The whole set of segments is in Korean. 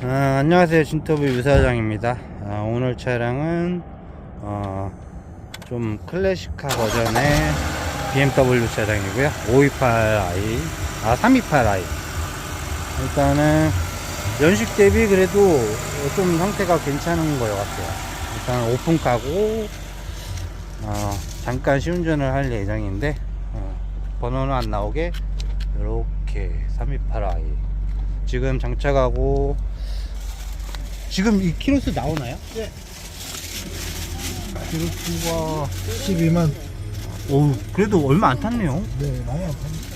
아, 안녕하세요. 진터브 유사장입니다. 아, 오늘 차량은 어, 좀 클래식카 버전의 BMW 차량이고요. 528i 아 328i 일단은 연식 대비 그래도 좀 상태가 괜찮은 것 같아요. 일단 오픈카고 어, 잠깐 시운전을 할 예정인데 어, 번호는 안 나오게 이렇게 328i 지금 장착하고 지금 이 키로수 나오나요? 네. 키로수가 12만. 오 그래도 얼마 안 탔네요 네, 많이 안 팝니다.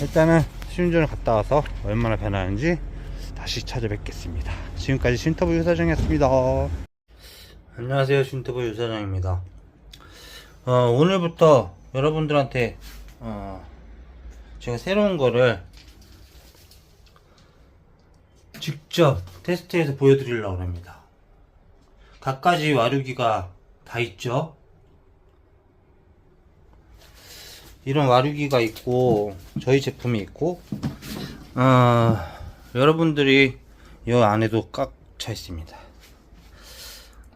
일단은 시운전을 갔다 와서 얼마나 변하는지 다시 찾아뵙겠습니다 지금까지 신터브 유사장이었습니다 안녕하세요 신터브 유사장입니다 어, 오늘부터 여러분들한테 어, 제가 새로운 거를 직접 테스트해서 보여드리려고 합니다. 갖가지 와류기가 다 있죠? 이런 와류기가 있고 저희 제품이 있고 어, 여러분들이 이 안에도 꽉 차 있습니다.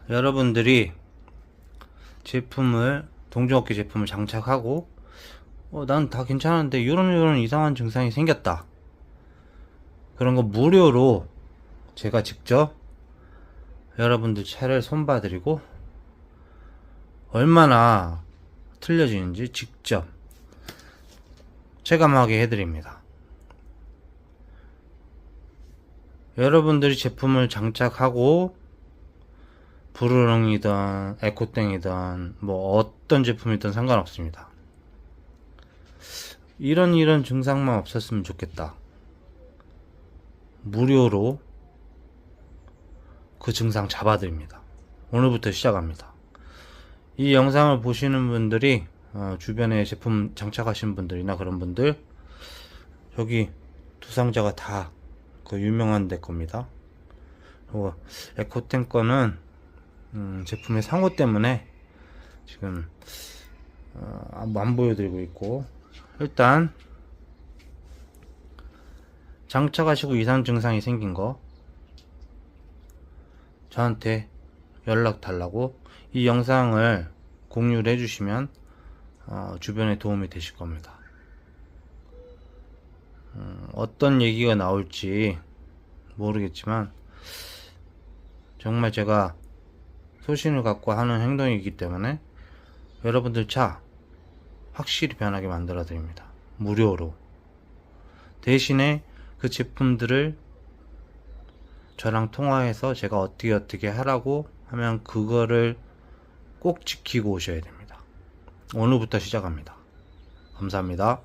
여러분들이 제품을 동종업계 제품을 장착하고 어, 난 다 괜찮은데 이런 이런 이상한 증상이 생겼다. 그런 거 무료로 제가 직접 여러분들 차를 손봐 드리고 얼마나 틀려지는지 직접 체감하게 해드립니다. 여러분들이 제품을 장착하고 브루롱이든 에코땡이든 뭐 어떤 제품이든 상관없습니다. 이런 이런 증상만 없었으면 좋겠다. 무료로 그 증상 잡아드립니다. 오늘부터 시작합니다. 이 영상을 보시는 분들이 어, 주변에 제품 장착하신 분들이나 그런 분들 여기 두 상자가 다 그 유명한 데 겁니다. 그리고 에코텐 거는 음, 제품의 상호 때문에 지금 어, 안- 안 보여드리고 있고 일단 장착하시고 이상 증상이 생긴 거 저한테 연락 달라고 이 영상을 공유를 해주시면 어, 주변에 도움이 되실 겁니다. 음, 어떤 얘기가 나올지 모르겠지만 정말 제가 소신을 갖고 하는 행동이기 때문에 여러분들 차 확실히 변하게 만들어 드립니다. 무료로. 대신에 그 제품들을 저랑 통화해서 제가 어떻게 어떻게 하라고 하면 그거를 꼭 지키고 오셔야 됩니다. 오늘부터 시작합니다. 감사합니다.